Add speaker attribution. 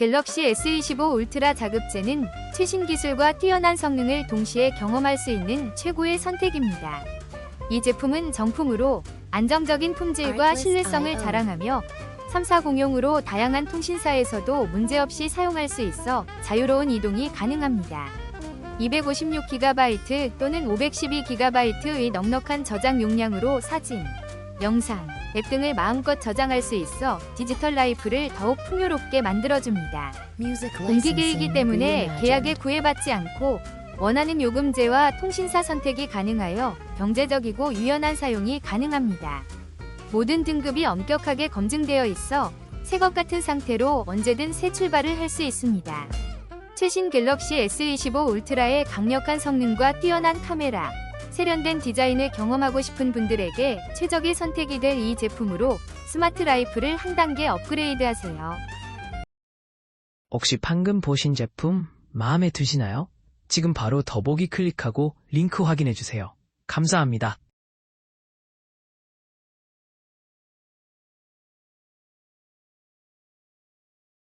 Speaker 1: 갤럭시 S25 울트라 자급제는 최신 기술과 뛰어난 성능을 동시에 경험할 수 있는 최고의 선택입니다. 이 제품은 정품으로 안정적인 품질과 신뢰성을 자랑하며 34공용으로 다양한 통신사에서도 문제없이 사용할 수 있어 자유로운 이동이 가능합니다. 256GB 또는 512GB의 넉넉한 저장 용량으로 사진, 영상, 앱 등을 마음껏 저장할 수 있어 디지털 라이프를 더욱 풍요롭게 만들어줍니다. 공기계이기 때문에 계약에 구애받지 않고 원하는 요금제와 통신사 선택이 가능하여 경제적이고 유연한 사용이 가능합니다. 모든 등급이 엄격하게 검증되어 있어 새것 같은 상태로 언제든 새 출발을 할 수 있습니다. 최신 갤럭시 S25 울트라의 강력한 성능과 뛰어난 카메라, 세련된 디자인을 경험하고 싶은 분들에게 최적의 선택이 될 이 제품으로 스마트 라이프를 한 단계 업그레이드 하세요.
Speaker 2: 혹시 방금 보신 제품 마음에 드시나요? 지금 바로 더보기 클릭하고 링크 확인해주세요. 감사합니다.